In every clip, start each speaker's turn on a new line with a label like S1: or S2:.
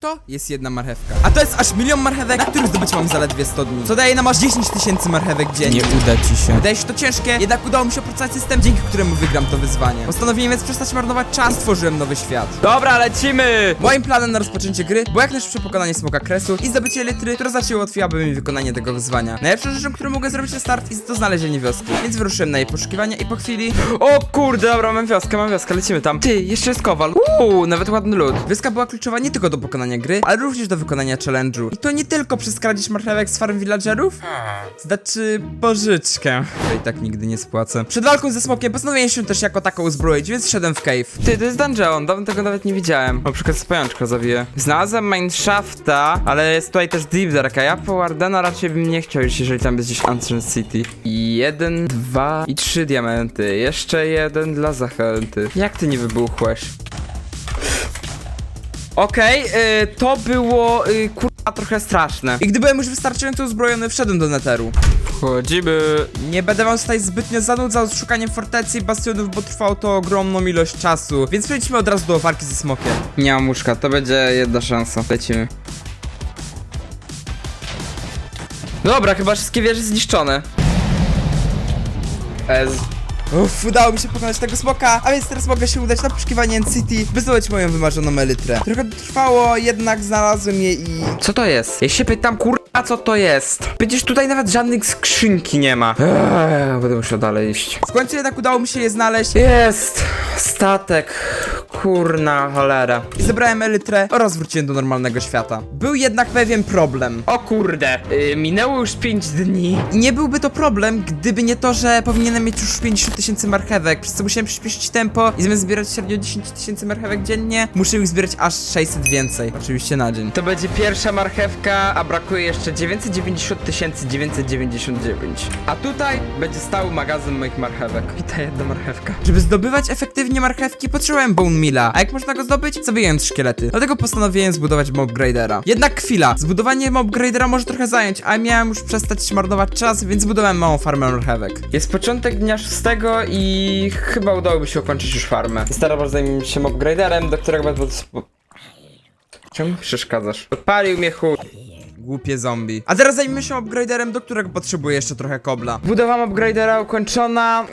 S1: To jest jedna marchewka. A to jest aż milion marchewek, na których zdobyć mam zaledwie 100 dni. Co daje nam aż 10 tysięcy marchewek dziennie.
S2: Nie uda ci się.
S1: Wydaje się to ciężkie, jednak udało mi się opracować system, dzięki któremu wygram to wyzwanie. Postanowiłem więc przestać marnować czas, stworzyłem nowy świat.
S2: Dobra, lecimy!
S1: Moim planem na rozpoczęcie gry było jak najszybsze pokonanie smoka kresu i zdobycie litry, która znacznie ułatwiłaby mi wykonanie tego wyzwania. Najlepszą rzeczą, którą mogę zrobić na start jest to znalezienie wioski, więc wyruszyłem na jej poszukiwania i po chwili
S2: O kurde, dobra, mam wioskę, mam wioskę, lecimy tam. Ty, jeszcze jest kowal. Uuu, nawet ładny lód.
S1: Wioska była kluczowa nie tylko do pokonania gry, ale również do wykonania challenge'u. I to nie tylko przez kradzież marchewek z farm villagerów, znaczy pożyczkę, której tak nigdy nie spłacę. Przed walką ze smokiem postanowiłem się też jako taką uzbroić, więc wszedłem w cave.
S2: Ty, to jest dungeon, dawno tego nawet nie widziałem. O, przykład pajączka zabiję. Znalazłem Mineshafta, ale jest tutaj też Deep Dark, a ja po Wardena raczej bym nie chciał już, jeżeli tam jest gdzieś Ancient City. I jeden, dwa i trzy diamenty. Jeszcze jeden dla zachęty. Jak ty nie wybuchłeś? Okej, y, to było y, kurwa trochę straszne.
S1: I gdy byłem już wystarczająco uzbrojony, wszedłem do neteru.
S2: Wchodzimy.
S1: Nie będę wam tutaj zbytnio zanudzał z szukaniem fortecy i bastionów, bo trwało to ogromną ilość czasu, więc przejdźmy od razu do walki ze smokiem.
S2: Nie mam łóżka, to będzie jedna szansa. Lecimy. Dobra, chyba wszystkie wieże zniszczone. Ez.
S1: Uff, udało mi się pokonać tego smoka, a więc teraz mogę się udać na poszukiwanie City, by zdobyć moją wymarzoną elytrę. Trochę to trwało, jednak znalazłem je i...
S2: Co to jest? Ja się pytam, kurwa, co to jest? Przecież tutaj nawet żadnych skrzynki nie ma. Eee, będę musiał dalej iść.
S1: W końcu jednak udało mi się je znaleźć
S2: Jest! Statek. Kurna cholera.
S1: i zebrałem elytrę oraz wróciłem do normalnego świata. Był jednak pewien problem.
S2: O kurde, yy, minęło już 5 dni.
S1: I nie byłby to problem, gdyby nie to, że powinienem mieć już 50 tysięcy marchewek, przez co musiałem przyspieszyć tempo i zamiast zbierać średnio 10 tysięcy marchewek dziennie, muszę ich zbierać aż 600 więcej. Oczywiście na dzień.
S2: To będzie pierwsza marchewka, a brakuje jeszcze 990 999. A tutaj będzie stał magazyn moich marchewek. I ta jedna marchewka.
S1: Żeby zdobywać efektywnie marchewki, potrzebowałem Bone Milla. A jak można go zdobyć? Zabijając szkielety. Dlatego postanowiłem zbudować Mob Gradera. Jednak chwila, zbudowanie Mob Gradera może trochę zająć, a miałem już przestać marnować czas, więc zbudowałem małą farmę marchewek.
S2: Jest początek dnia szóstego i chyba udałoby się ukończyć już farmę. Stara zajmie się upgraderem, do którego będę... Czemu przeszkadzasz? Odpalił mnie chuj.
S1: Głupie zombie. A teraz zajmijmy się upgraderem, do którego potrzebuję jeszcze trochę kobla.
S2: Budowa upgradera ukończona.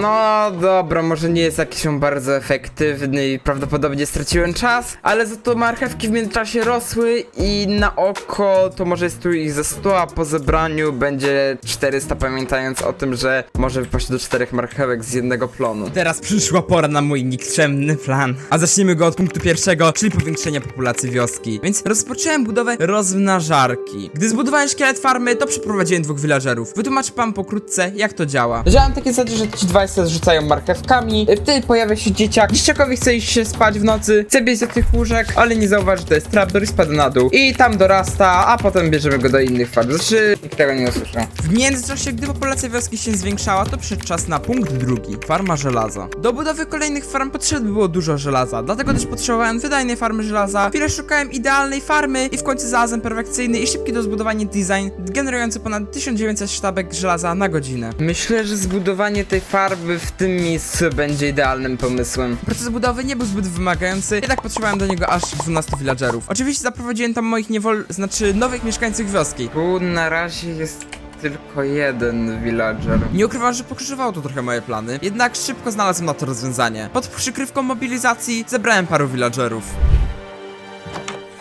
S2: No dobra, może nie jest jakiś on bardzo efektywny i prawdopodobnie straciłem czas, ale za to marchewki w międzyczasie rosły i na oko to może jest tu ich ze 100, a po zebraniu będzie 400, pamiętając o tym, że może wypaść do czterech marchewek z jednego plonu.
S1: Teraz przyszła pora na mój nikczemny plan. A zaczniemy go od punktu pierwszego, czyli powiększenia populacji wioski. Więc rozpocząłem budowę rozmnażarki. Gdy zbudowałem szkielet farmy, to przeprowadziłem dwóch villagerów. Wytłumaczę wam pokrótce, jak to działa.
S2: Działam takie zasady, że ci dwaj se zrzucają marchewkami, wtedy pojawia się dzieciak, dzieciakowi chce iść się spać w nocy, chce biec do tych łóżek, ale nie zauważy, że to jest trapdoor i spada na dół. I tam dorasta, a potem bierzemy go do innych farm. Znaczy, nikt tego nie usłyszał.
S1: W międzyczasie, gdy populacja wioski się zwiększała, to przyszedł czas na punkt drugi. Farma żelaza. Do budowy kolejnych farm potrzebne było dużo żelaza, dlatego też potrzebowałem wydajnej farmy żelaza. Chwilę szukałem idealnej farmy i w końcu znalazłem perfekcyjny i szybki do zbudowania design, generujący ponad 1900 sztabek żelaza na godzinę.
S2: Myślę, że zbudowanie tej farby w tym miejscu będzie idealnym pomysłem.
S1: Proces budowy nie był zbyt wymagający, jednak potrzebowałem do niego aż 12 villagerów. Oczywiście zaprowadziłem tam moich niewol... znaczy nowych mieszkańców wioski.
S2: Tu na razie jest tylko jeden villager.
S1: Nie ukrywam, że pokrzyżowało to trochę moje plany, jednak szybko znalazłem na to rozwiązanie. Pod przykrywką mobilizacji zebrałem paru villagerów.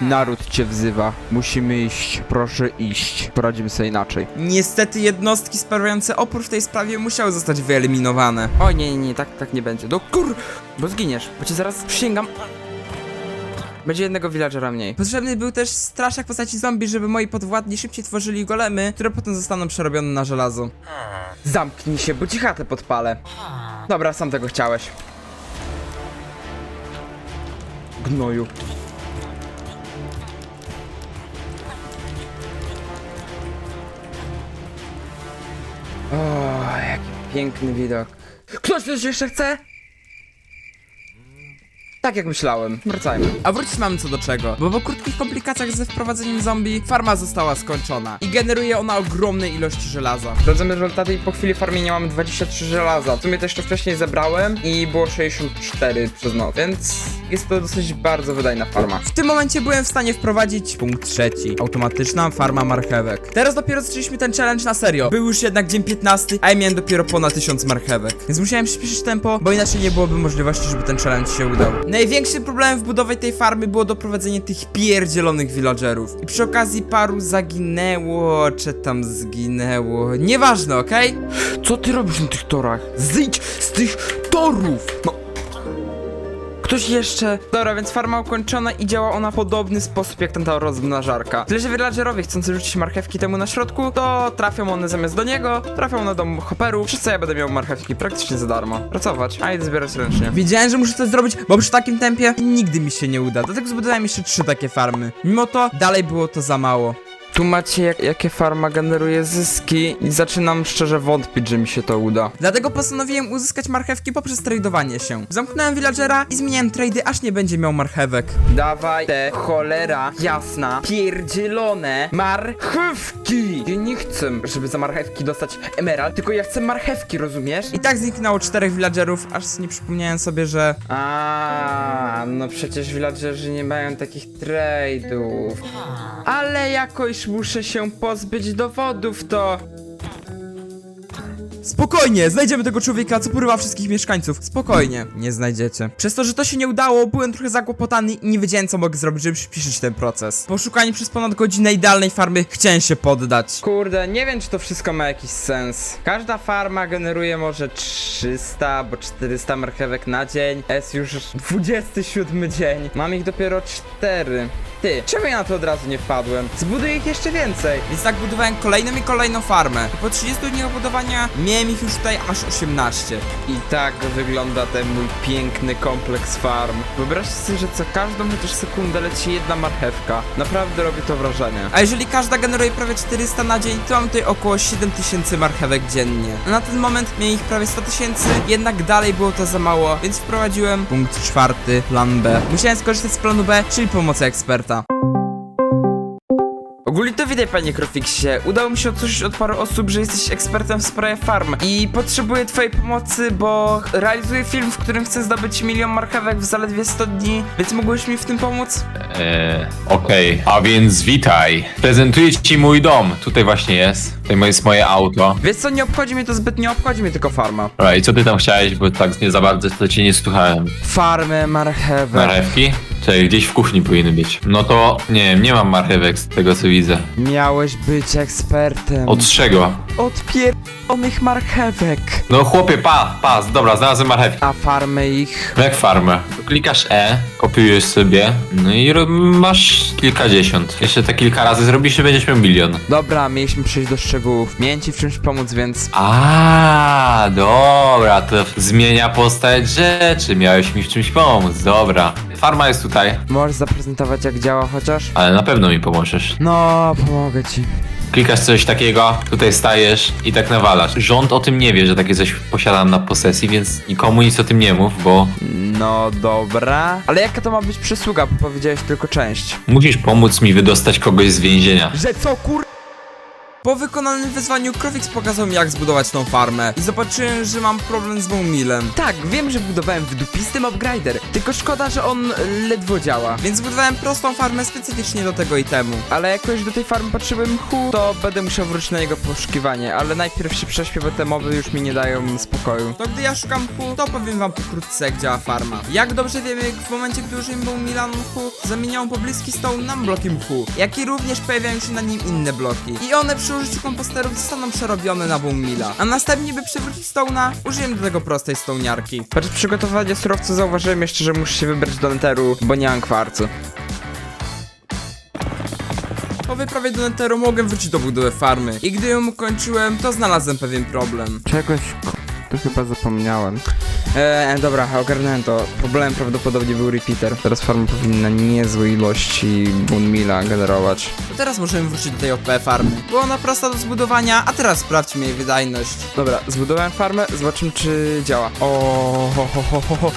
S3: Naród cię wzywa. Musimy iść. Proszę iść. Poradzimy sobie inaczej.
S1: Niestety jednostki sprawiające opór w tej sprawie musiały zostać wyeliminowane.
S2: Oj, nie, nie, nie, tak, tak nie będzie. No kur... Bo zginiesz, bo cię zaraz przysięgam. Będzie jednego villagera mniej.
S1: Potrzebny był też straszak w postaci zombie, żeby moi podwładni szybciej tworzyli golemy, które potem zostaną przerobione na żelazo.
S2: Zamknij się, bo ci chatę podpalę. Dobra, sam tego chciałeś. Gnoju. O, jaki piękny widok. Ktoś coś jeszcze chce? Tak jak myślałem. Wracajmy.
S1: A wrócić mamy co do czego, bo po krótkich komplikacjach ze wprowadzeniem zombie, farma została skończona i generuje ona ogromne ilości żelaza.
S2: Sprawdzamy rezultaty i po chwili farmienia mamy 23 żelaza. W sumie to jeszcze wcześniej zebrałem i było 64 przez noc, więc jest to dosyć bardzo wydajna farma.
S1: W tym momencie byłem w stanie wprowadzić punkt trzeci. Automatyczna farma marchewek. Teraz dopiero zaczęliśmy ten challenge na serio. Był już jednak dzień 15, a ja miałem dopiero ponad 1000 marchewek. Więc musiałem przyspieszyć tempo, bo inaczej nie byłoby możliwości, żeby ten challenge się udał. Największym problemem w budowie tej farmy było doprowadzenie tych pierdzielonych villagerów. I przy okazji paru zaginęło, czy tam zginęło. Nieważne, okej?
S2: Co ty robisz na tych torach? Zejdź z tych torów! Ktoś jeszcze. Dobra, więc farma ukończona i działa ona w podobny sposób jak tamta rozmnażarka. Tyle, że villagerowie chcący rzucić marchewki temu na środku, to trafią one zamiast do niego, trafią na dom hoperów, przez co ja będę miał marchewki praktycznie za darmo. Pracować, a idę zbierać ręcznie.
S1: Wiedziałem, że muszę coś zrobić, bo przy takim tempie nigdy mi się nie uda. Dlatego zbudowałem jeszcze trzy takie farmy. Mimo to dalej było to za mało.
S2: Tu macie jak, jakie farma generuje zyski i zaczynam szczerze wątpić, że mi się to uda.
S1: Dlatego postanowiłem uzyskać marchewki poprzez tradowanie się. Zamknąłem villagera i zmieniałem trady, aż nie będzie miał marchewek.
S2: Dawaj te cholera jasna, pierdzielone marchewki! Nie chcę, żeby za marchewki dostać emerald, tylko ja chcę marchewki, rozumiesz?
S1: I tak zniknęło czterech villagerów, aż nie przypomniałem sobie, że
S2: A, no przecież villagerzy nie mają takich trade'ów. Ale jakoś muszę się pozbyć dowodów, to...
S1: Spokojnie, znajdziemy tego człowieka, co porywa wszystkich mieszkańców. Spokojnie, nie znajdziecie. Przez to, że to się nie udało, byłem trochę zakłopotany i nie wiedziałem, co mogę zrobić, żeby przyspieszyć ten proces. Po szukaniu przez ponad godzinę idealnej farmy, chciałem się poddać.
S2: Kurde, nie wiem czy to wszystko ma jakiś sens. Każda farma generuje może 300 albo 400 marchewek na dzień. Jest już 27 dzień. Mam ich dopiero 4. Ty, czemu ja na to od razu nie wpadłem? Zbuduję ich jeszcze więcej.
S1: Więc tak budowałem kolejną i kolejną farmę. I po 30 dniach budowania miałem ich już tutaj aż 18.
S2: I tak wygląda ten mój piękny kompleks farm. Wyobraźcie sobie, że co każdą chociaż sekundę leci jedna marchewka. Naprawdę robi to wrażenie.
S1: A jeżeli każda generuje prawie 400 na dzień, to mam tutaj około 7000 marchewek dziennie. Na ten moment miałem ich prawie 100 tysięcy, jednak dalej było to za mało, więc wprowadziłem punkt czwarty, plan B. Musiałem skorzystać z planu B, czyli pomocy eksperta.
S2: Ogólnie to widać, panie Krofixie. Udało mi się odsłyszeć od paru osób, że jesteś ekspertem w sprawie farm. I potrzebuję twojej pomocy, bo realizuję film, w którym chcę zdobyć milion marchewek w zaledwie 100 dni, więc mógłbyś mi w tym pomóc?
S4: Eee, Okej, a więc witaj. Prezentuję ci mój dom. Tutaj właśnie jest. Tutaj jest moje auto.
S2: Wiesz co, nie obchodzi mnie to zbyt, nie obchodzi mnie tylko farma.
S4: Dobra, i co ty tam chciałeś, bo tak nie za bardzo to cię nie słuchałem.
S2: Farmę marchewek.
S4: Marchewki? Czyli gdzieś w kuchni powinny być. No to nie wiem, nie mam marchewek z tego co widzę.
S2: Miałeś być ekspertem.
S4: Od czego?
S2: Od pierdolonych marchewek.
S4: No chłopie, pa, pas, dobra, znalazłem marchewki.
S2: A farmę ich...
S4: No Jak farmę? Klikasz E, kopiujesz sobie, no i ro- masz kilkadziesiąt. Jeszcze te kilka razy zrobisz i będziesz miał milion.
S2: Dobra, mieliśmy przejść do szczegółów. Miałem ci w czymś pomóc, więc...
S4: A, dobra, to zmienia postać rzeczy. Miałeś mi w czymś pomóc, dobra. Farma jest tutaj,
S2: Możesz zaprezentować jak działa chociaż?
S4: ale na pewno mi pomożesz.
S2: No, pomogę ci.
S4: Klikasz coś takiego, tutaj stajesz i tak nawalasz. Rząd o tym nie wie, że takie coś posiadam na posesji, więc nikomu nic o tym nie mów, bo
S2: No dobra. Ale jaka to ma być przysługa, bo powiedziałeś tylko część.
S4: musisz pomóc mi wydostać kogoś z więzienia.
S2: Że co kur...
S1: Po wykonanym wyzwaniu Krofix pokazał mi jak zbudować tą farmę i zobaczyłem, że mam problem z Bowmillem.
S2: Tak, wiem, że budowałem wydupisty mobgrider, tylko szkoda, że on ledwo działa.
S1: Więc zbudowałem prostą farmę specyficznie do tego itemu.
S2: Ale jakoś do tej farmy potrzebuję mchu, to będę musiał wrócić na jego poszukiwanie, ale najpierw się prześpię, bo te mowy już mi nie dają spokoju.
S1: To gdy ja szukam mchu, to powiem wam pokrótce jak działa farma. Jak dobrze wiemy, w momencie gdy użyjemy Bowmilla mchu, zamieniają pobliski stone na bloki mchu, jak i również pojawiają się na nim inne bloki. I one przy użyciu komposterów zostaną przerobione na Bowmilla. A następnie, by przywrócić stone'a, użyjemy do tego prostej stone'niarki.
S2: Podczas przygotowania surowca zauważyłem jeszcze, że muszę się wybrać do neteru, bo nie mam kwarcu.
S1: Po wyprawie do Netheru mogłem wrócić do budowy farmy. I gdy ją ukończyłem, to znalazłem pewien problem.
S2: Czegoś to chyba zapomniałem. Eee, dobra, ogarnąłem to. Problemem prawdopodobnie był repeater. Teraz farma powinna niezłe ilości Boonmilla generować.
S1: To teraz możemy wrócić do tej OP farmy. Była ona prosta do zbudowania, a teraz sprawdźmy jej wydajność.
S2: Dobra, zbudowałem farmę, zobaczymy czy działa. O, ho, ho, ho, ho.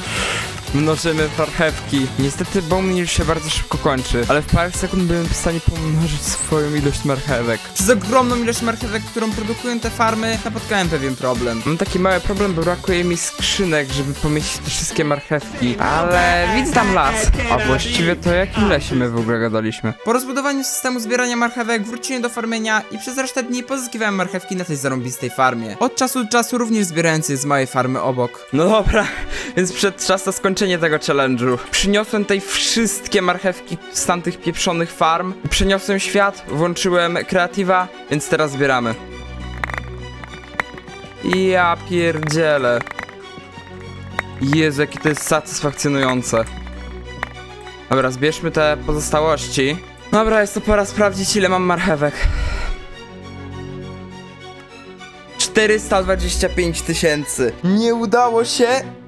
S2: Mnożymy marchewki. Niestety Bowman już się bardzo szybko kończy, ale w parę sekund byłem w stanie pomnożyć swoją ilość marchewek.
S1: Przez ogromną ilość marchewek, którą produkują te farmy, napotkałem pewien problem.
S2: Mam taki mały problem, bo brakuje mi skrzynek, żeby pomieścić te wszystkie marchewki. Ale widzę tam las. A właściwie to jakim lesie my w ogóle gadaliśmy?
S1: Po rozbudowaniu systemu zbierania marchewek wróciłem do farmienia i przez resztę dni pozyskiwałem marchewki na tej zarąbistej farmie. Od czasu do czasu również zbierając je z małej farmy obok.
S2: No dobra, więc przed czas na skończenie tego challenge'u. Przyniosłem tutaj wszystkie marchewki z tamtych pieprzonych farm. Przeniosłem świat, włączyłem kreatywa, więc teraz zbieramy. Ja pierdzielę. Jezu, jakie to jest satysfakcjonujące. Dobra, zbierzmy te pozostałości. Dobra, jest to pora sprawdzić, ile mam marchewek. 425 tysięcy. Nie udało się,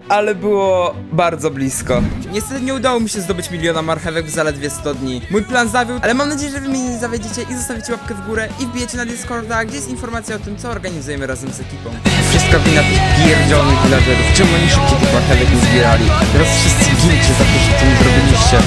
S2: ale było bardzo blisko.
S1: Niestety nie udało mi się zdobyć miliona marchewek w zaledwie 100 dni. Mój plan zawiódł, ale mam nadzieję, że wy mnie nie zawiedziecie i zostawicie łapkę w górę i wbijecie na Discorda, gdzie jest informacja o tym, co organizujemy razem z ekipą.
S2: Wszystko wina tych pierdzionych villagerów. Czemu oni szybciej tych marchewek nie zbierali? Teraz wszyscy gincie za to, że to nie zrobiliście.